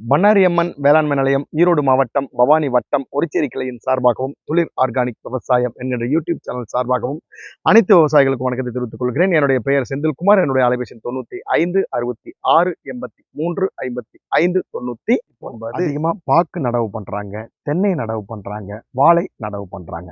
பண்ணாரி அம்மன் வேளாண்மை நிலையம் ஈரோடு மாவட்டம் பவானி வட்டம் ஒரிச்சேரி கிளையின் சார்பாகவும் துளிர் ஆர்கானிக் விவசாயம் என்கின்ற யூடியூப் சேனல் சார்பாகவும் அனைத்து விவசாயிகளுக்கும் வணக்கத்தை தெரிவித்துக் கொள்கிறேன். என்னுடைய பெயர் செந்தில்குமார் என்னுடைய அலைபேசி தொண்ணூத்தி ஐந்து அறுபத்தி ஆறு எண்பத்தி மூன்று ஐம்பத்தி ஐந்து தொண்ணூத்தி ஒன்பது. அதிகமா பாக்கு நடவு பண்றாங்க தென்னை நடவு பண்றாங்க வாழை நடவு பண்றாங்க.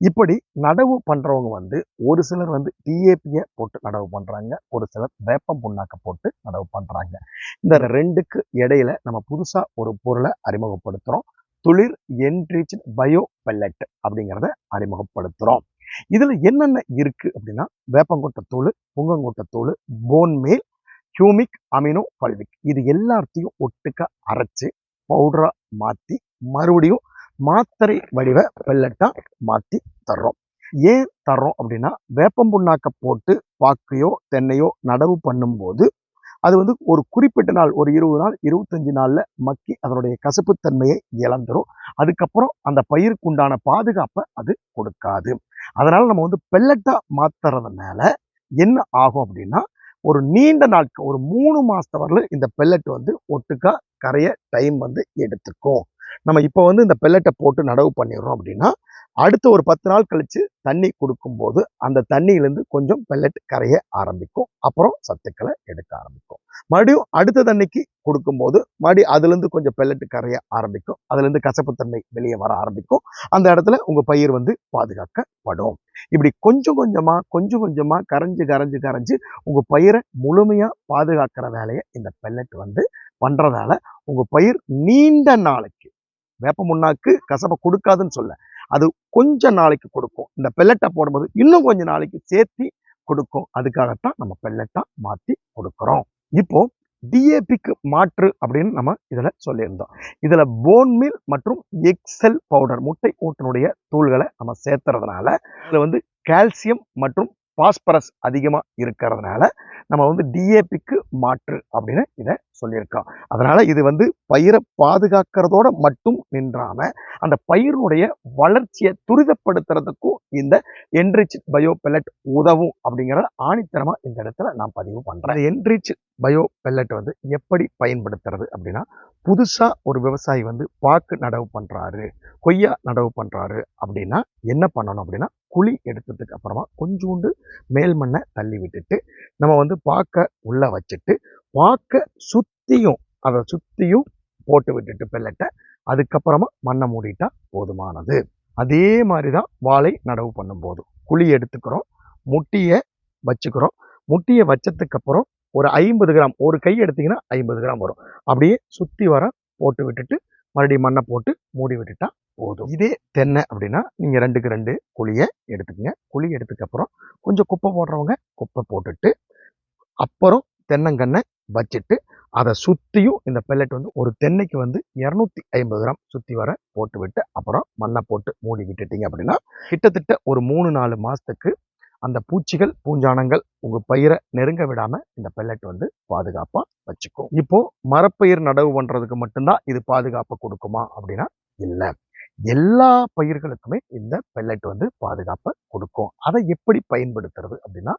இப்படி நடவு பண்ணுறவங்க வந்து ஒரு சிலர் வந்து டிஏபியை போட்டு நடவு பண்ணுறாங்க ஒரு சிலர் வேப்பம் புண்ணாக்க போட்டு நடவு பண்ணுறாங்க இந்த ரெண்டுக்கு இடையில நம்ம புதுசாக ஒரு பொருளை அறிமுகப்படுத்துகிறோம் துளிர் என்ரிச் பயோ பெல்லட் அப்படிங்கிறத அறிமுகப்படுத்துகிறோம் இதில் என்னென்ன இருக்குது அப்படின்னா வேப்பங்கொட்டை தோல் புங்கங்கொட்டை தோல் phone meal humic amino fulvic இது எல்லாத்தையும் ஒட்டுக்க அரைச்சு பவுடராக மாற்றி மறுபடியும் மாத்திரை வடிவ பெல்லட்டாக மாற்றி தர்றோம். ஏன் தர்றோம் அப்படின்னா வேப்பம் புண்ணாக்க போட்டு பாக்கையோ தென்னையோ நடவு பண்ணும்போது அது வந்து ஒரு குறிப்பிட்ட நாள் ஒரு இருபது நாள் இருபத்தஞ்சு நாளில் மக்கி அதனுடைய கசப்புத்தன்மையை இழந்துரும். அதுக்கப்புறம் அந்த பயிருக்கு உண்டான பாதுகாப்பை அது கொடுக்காது. அதனால் நம்ம வந்து பெல்லட்டாக மாத்துறதுனால என்ன ஆகும் அப்படின்னா ஒரு நீண்ட நாட்கள் ஒரு மூணு மாசத்து வரல இந்த பெல்லட் வந்து ஒட்டுக்கா கரைய டைம் வந்து எடுத்துக்கும். நம்ம இப்போ வந்து இந்த பெல்லட்டை போட்டு நடவு பண்ணிடுறோம் அப்படின்னா அடுத்த ஒரு பத்து நாள் கழித்து தண்ணி கொடுக்கும்போது அந்த தண்ணியிலேருந்து கொஞ்சம் பெல்லட் கரைய ஆரம்பிக்கும். அப்புறம் சத்துக்களை எடுக்க ஆரம்பிக்கும். மறுபடியும் அடுத்த தண்ணிக்கு கொடுக்கும்போது மறுபடியும் அதுலேருந்து கொஞ்சம் பெல்லட் கரைய ஆரம்பிக்கும். அதுலேருந்து கசப்புத்தன்மை வெளியே வர ஆரம்பிக்கும். அந்த இடத்துல உங்கள் பயிர் வந்து பாதுகாக்கப்படும். இப்படி கொஞ்சம் கொஞ்சமாக கொஞ்சம் கொஞ்சமாக கரைஞ்சு கரைஞ்சு கரைஞ்சு உங்கள் பயிரை முழுமையாக பாதுகாக்கிற வேலையை இந்த பெல்லட் வந்து பண்ணுறதால உங்கள் பயிர் நீண்ட நாளைக்கு வேப்ப முன்னாக்கு கசப்பை கொடுக்காதுன்னு சொல்ல. அது கொஞ்ச நாளைக்கு கொடுக்கும். இந்த பெல்லட்டை போடும்போது இன்னும் கொஞ்ச நாளைக்கு சேர்த்தி கொடுக்கும். அதுக்காகத்தான் நம்ம பெல்லட்டா மாற்றி கொடுக்குறோம். இப்போ டிஏபிக்கு மாற்று அப்படின்னு நம்ம இதில் சொல்லியிருந்தோம். இதில் போன்மீல் மற்றும் எக்ஸல் பவுடர் முட்டை ஊட்டினுடைய தூள்களை நம்ம சேர்த்துறதுனால இதில் வந்து கால்சியம் மற்றும் பாஸ்பரஸ் அதிகமாக இருக்கிறதுனால நம்ம வந்து டிஏபிக்கு மாற்று அப்படின்னு இதை சொல்லியிருக்கோம் அதனால் இது வந்து பயிரை பாதுகாக்கிறதோட மட்டும் நின்றாமல் அந்த பயிருடைய வளர்ச்சியை துரிதப்படுத்துறதுக்கும் இந்த என்ரிச் பயோ பெல்லட் உதவும் அப்படிங்கிறத ஆணித்தரமாக இந்த இடத்துல நான் பதிவு பண்ணுறேன் என்ரிச் பயோ பெல்லட் வந்து எப்படி பயன்படுத்துறது அப்படின்னா புதுசாக ஒரு விவசாயி வந்து பாக்கு நடவு பண்ணுறாரு கொய்யா நடவு பண்ணுறாரு அப்படின்னா என்ன பண்ணணும் அப்படின்னா குழி எடுத்ததுக்கு அப்புறமா கொஞ்சோண்டு மேல் மண்ணை தள்ளி விட்டுட்டு நம்ம வந்து பாக்க உள்ள வச்சுட்டு பாக்க சுத்தியும் அதை சுத்தியும் போட்டு விட்டுட்டு பெல்லட்டை அதுக்கப்புறமா மண்ணை மூடிட்டா போதுமானது. அதே மாதிரி தான் வாழை நடவு பண்ணும்போது. குழி எடுத்துக்கிறோம் முட்டியை வச்சுக்கிறோம். முட்டியை வச்சதுக்கப்புறம் ஒரு ஐம்பது கிராம் ஒரு கை எடுத்தீங்கன்னா ஐம்பது கிராம் வரும். அப்படியே சுற்றி வர போட்டு விட்டுட்டு மறுபடியும் மண்ணை போட்டு மூடி விட்டுட்டா போதும். இதே தென்னை அப்படின்னா நீங்கள் ரெண்டுக்கு ரெண்டு குழியை எடுத்துக்கங்க. குழி எடுத்துக்கப்புறம் கொஞ்சம் குப்பை போடுறவங்க குப்பை போட்டுட்டு அப்புறம் தென்னங்கன்னை வச்சுட்டு அதை சுற்றியும் இந்த பெல்லட் வந்து ஒரு தென்னைக்கு வந்து இரநூத்தி ஐம்பது கிராம் சுற்றி வர போட்டு விட்டு அப்புறம் மண்ணை போட்டு மூடி விட்டுட்டீங்க அப்படின்னா கிட்டத்தட்ட ஒரு மூணு நாலு மாதத்துக்கு அந்த பூச்சிகள் பூஞ்சானங்கள் உங்க பயிரை நெருங்க விடாம இந்த பெல்லட் வந்து பாதுகாப்பா வச்சுக்கும் இப்போ மரப்பயிர் நடவு பண்றதுக்கு மட்டும்தான் இது பாதுகாப்பு கொடுக்குமா அப்படின்னா இல்லை. எல்லா பயிர்களுக்குமே இந்த பெல்லட் வந்து பாதுகாப்பை கொடுக்கும். அதை எப்படி பயன்படுத்துறது அப்படின்னா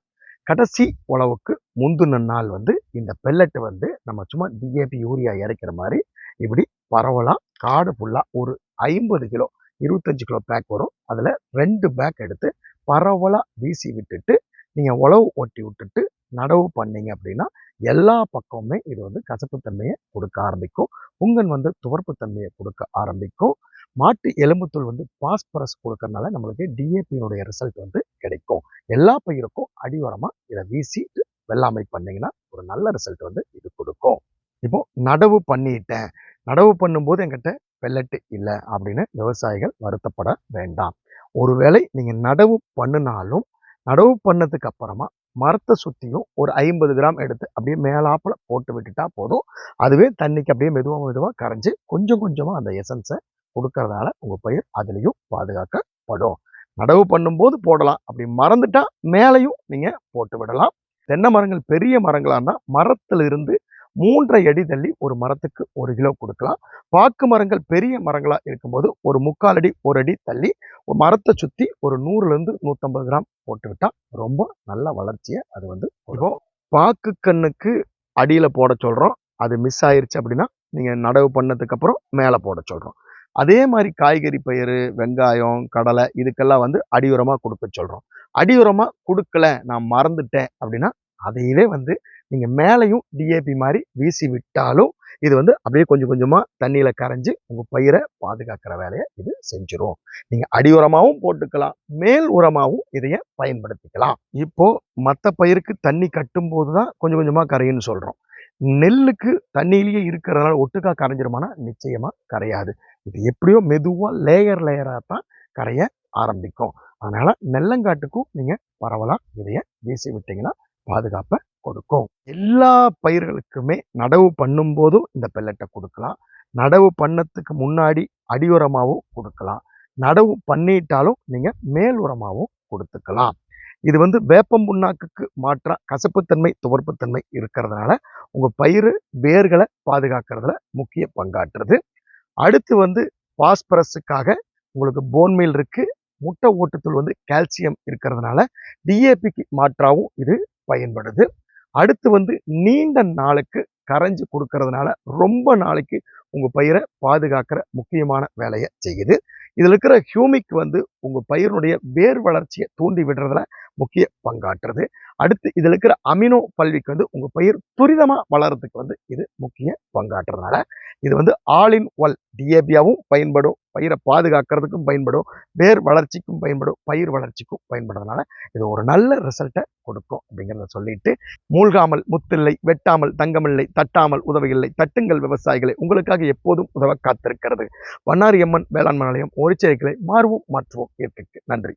கடைசி உழவுக்கு முந்தின நாள் வந்து இந்த பெல்லட் வந்து நம்ம சும்மா டிஏபி யூரியா இறைக்கிற மாதிரி இப்படி பரவலா காடு ஃபுல்லா ஒரு ஐம்பது கிலோ இருபத்தஞ்சு கிலோ பேக் வரும். அதுல ரெண்டு பேக் எடுத்து பரவலாக வீசி விட்டுட்டு நீங்கள் உழவு ஒட்டி விட்டுட்டு நடவு பண்ணீங்க அப்படின்னா எல்லா பக்கமுமே இது வந்து கசப்புத்தன்மையை கொடுக்க ஆரம்பிக்கும். புங்கன் வந்து துவர்ப்புத்தன்மையை கொடுக்க ஆரம்பிக்கும். மாட்டு எலும்புத்தூள் வந்து பாஸ்பரஸ் கொடுக்கறனால நம்மளுக்கு டிஏபியினுடைய ரிசல்ட் வந்து கிடைக்கும். எல்லா பயிருக்கும் அடிவரமாக இதை வீசிட்டு வெள்ளாமை பண்ணிங்கன்னா ஒரு நல்ல ரிசல்ட் வந்து இது கொடுக்கும். இப்போ நடவு பண்ணிட்டேன். நடவு பண்ணும்போது என்கிட்ட பெல்லட்டு இல்லை அப்படின்னு விவசாயிகள் வருத்தப்பட வேண்டாம். ஒருவேளை நீங்கள் நடவு பண்ணினாலும் நடவு பண்ணதுக்கு அப்புறமா மரத்தை சுற்றியும் ஒரு ஐம்பது கிராம் எடுத்து அப்படியே மேலாப்புல போட்டு விட்டுட்டா போதும். அதுவே தண்ணிக்கு அப்படியே மெதுவாக மெதுவாக கரைஞ்சி கொஞ்சம் கொஞ்சமாக அந்த எசன்ஸை கொடுக்கறதால உங்கள் பயிர் அதுலேயும் பாதுகாக்கப்படும். நடவு பண்ணும்போது போடலாம். அப்படி மறந்துட்டா மேலையும் நீங்கள் போட்டு விடலாம். தென்னை மரங்கள் பெரிய மரங்களாக இருந்தால் மரத்திலிருந்து மூன்றரை அடி தள்ளி ஒரு மரத்துக்கு ஒரு கிலோ கொடுக்கலாம். பாக்கு மரங்கள் பெரிய மரங்களாக இருக்கும்போது ஒரு முக்கால் அடி ஒரு அடி தள்ளி ஒரு மரத்தை சுற்றி ஒரு நூறுலேருந்து நூற்றம்பது கிராம் போட்டுக்கிட்டால் ரொம்ப நல்ல வளர்ச்சியை அது வந்து இப்போ பாக்கு கண்ணுக்கு அடியில் போட சொல்கிறோம் அது மிஸ் ஆயிருச்சு அப்படின்னா நீங்கள் நடவு பண்ணதுக்கப்புறம் மேலே போட சொல்கிறோம் அதே மாதிரி காய்கறி பயிறு வெங்காயம் கடலை இதுக்கெல்லாம் வந்து அடியுரமாக கொடுக்க சொல்கிறோம் அடியுரமாக கொடுக்கல நான் மறந்துட்டேன் அப்படின்னா அதையவே வந்து நீங்கள் மேலேயும் டிஏபி மாதிரி வீசி விட்டாலும் இது வந்து அப்படியே கொஞ்சம் கொஞ்சமாக தண்ணியில் கரைஞ்சி உங்கள் பயிரை பாதுகாக்கிற வேலையை இது செஞ்சிடும் நீங்கள் அடி உரமாகவும் போட்டுக்கலாம் மேல் உரமாகவும் இதைய பயன்படுத்திக்கலாம். இப்போது மற்ற பயிருக்கு தண்ணி கட்டும்போது தான் கொஞ்சம் கொஞ்சமாக கரையுன்னு சொல்கிறோம் நெல்லுக்கு தண்ணியிலேயே இருக்கிறதுனால ஒட்டுக்கா கரைஞ்சிருமானா நிச்சயமாக கரையாது. இது எப்படியோ மெதுவாக லேயர் லேயராக தான் கரைய ஆரம்பிக்கும். அதனால் நெல்லங்காட்டுக்கும் நீங்கள் பரவலாக இதைய வீசி விட்டிங்கன்னா பாதுகாப்பை கொடுக்கும். எல்லா பயிர்களுக்குமே நடவு பண்ணும் போதும் இந்த பெல்லட்டை கொடுக்கலாம். நடவு பண்ணத்துக்கு முன்னாடி அடி உரமாகவும் கொடுக்கலாம். நடவு பண்ணிட்டாலும் நீங்க மேல் உரமாகவும் கொடுத்துக்கலாம். இது வந்து வேப்பம் புண்ணாக்குக்கு மாற்ற கசப்புத்தன்மை துவர்ப்புத்தன்மை இருக்கிறதுனால உங்க பயிர் வேர்களை பாதுகாக்கிறதுல முக்கிய பங்காற்றுது. அடுத்து வந்து பாஸ்பரஸுக்காக உங்களுக்கு போன்மீல் இருக்கு. முட்டை ஓட்டுத்தூள் வந்து கால்சியம் இருக்கிறதுனால டிஏபிக்கு மாற்றாகவும் இது பயன்படுது. அடுத்து வந்து நீண்ட நாளுக்கு கரைஞ்சு கொடுக்கறதுனால ரொம்ப நாளைக்கு உங்கள் பயிரை பாதுகாக்கிற முக்கியமான வேலையை செய்யுது. இதில் இருக்கிற ஹியூமிக் வந்து உங்கள் பயிரினுடைய வேர் வளர்ச்சியை தூண்டி விடுறதுல முக்கிய பங்காற்றுறது அடுத்து இதில் இருக்கிற அமினோ பல்விக்கு வந்து உங்கள் பயிர் துரிதமாக வளர்கிறதுக்கு வந்து இது முக்கிய பங்காற்றுறதுனால இது வந்து ஆல் இன் ஒல் டிஏபியாவும் பயன்படும் பயிரை பாதுகாக்கிறதுக்கும் பயன்படும் வேர் வளர்ச்சிக்கும் பயன்படும் பயிர் வளர்ச்சிக்கும் பயன்படுறதுனால இது ஒரு நல்ல ரிசல்ட்டை கொடுக்கும் அப்படிங்கிறத சொல்லிட்டு மூழ்காமல் முத்தில்லை வெட்டாமல் தங்கமில்லை தட்டாமல் உதவியில்லை தட்டுங்கள் விவசாயிகளை உங்களுக்காக எப்போதும் உதவ காத்திருக்கிறது. வண்ணாரியம்மன் வேளாண்மை நிலையம் ஒரிச்சேரிகளை மாறுவோம் மாற்றுவோம். இயற்கைக்கு நன்றி.